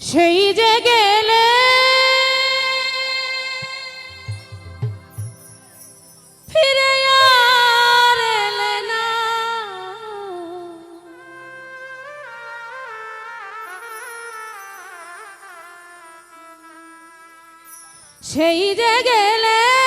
সেই যে গেলে ফিরে সেই যে গেলে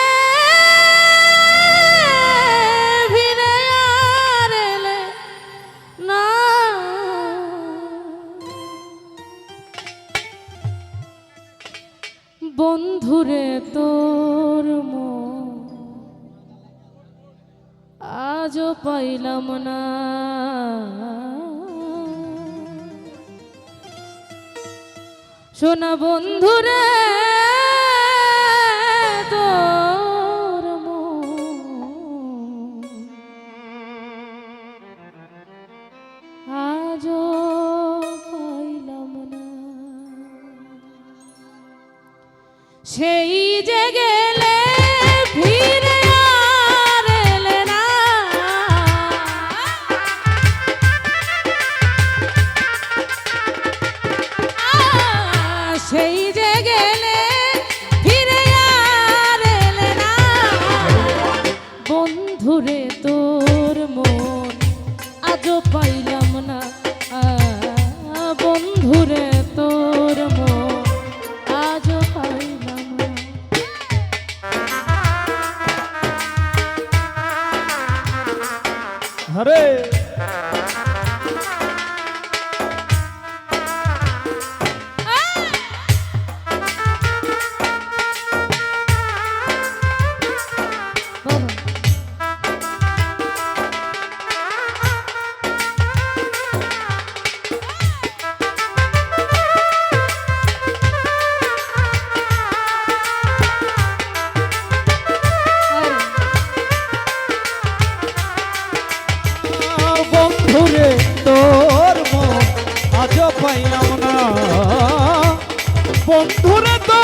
পারলাম শোনা বন্ধুরে সেই জেগেল পাইলাম। ধর্ম আজ পাইলাম না। বন্ধুরে তো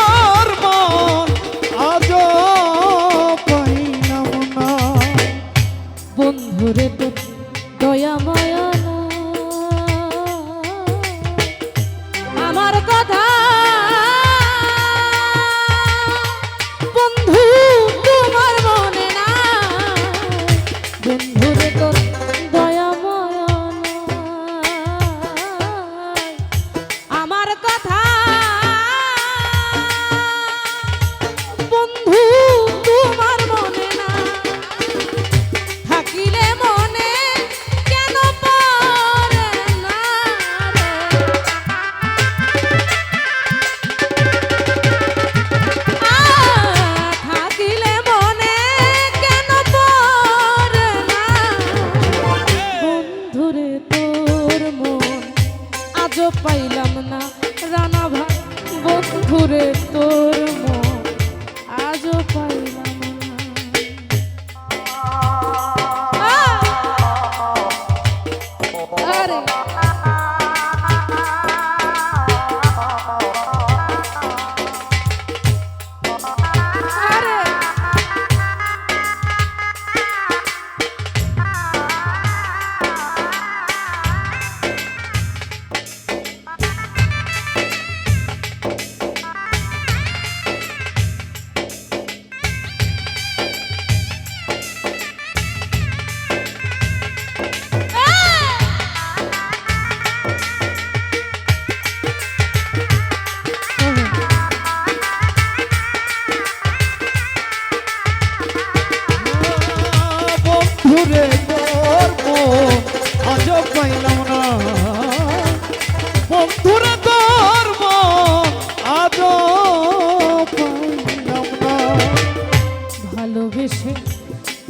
ভালোবেসে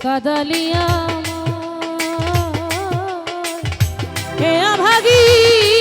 কাদালিয়া ভাগী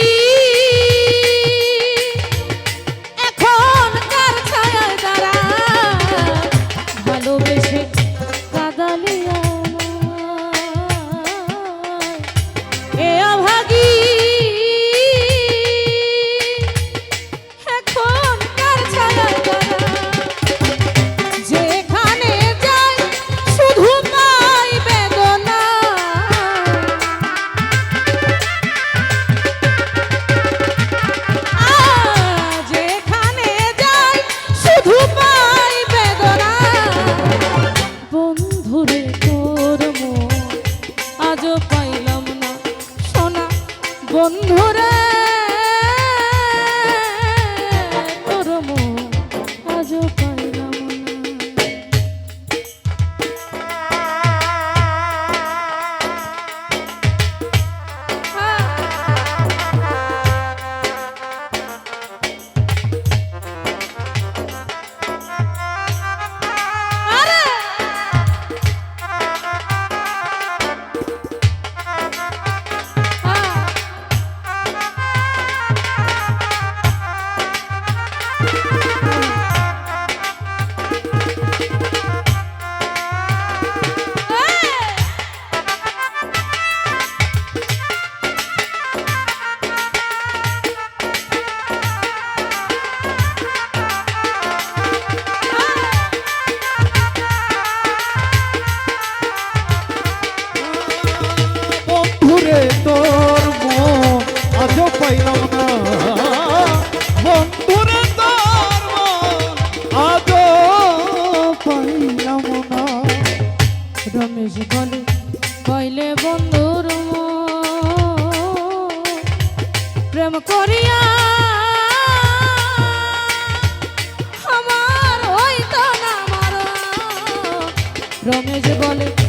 রমেশ বলে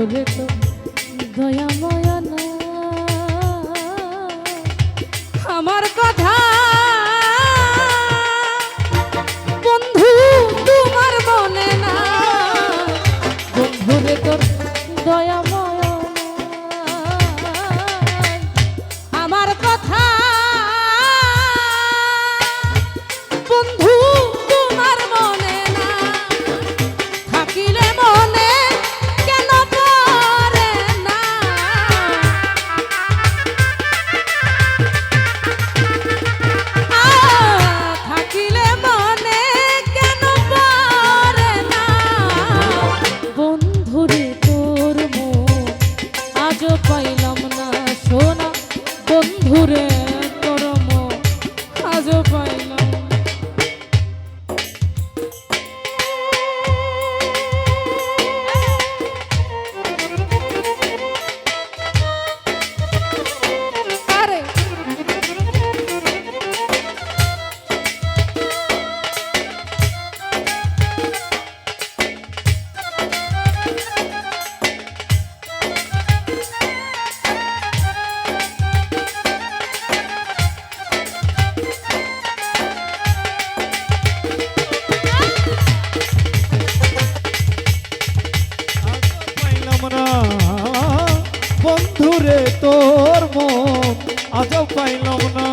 বন্ধুরে তো দয়া আজও পাইলাম না।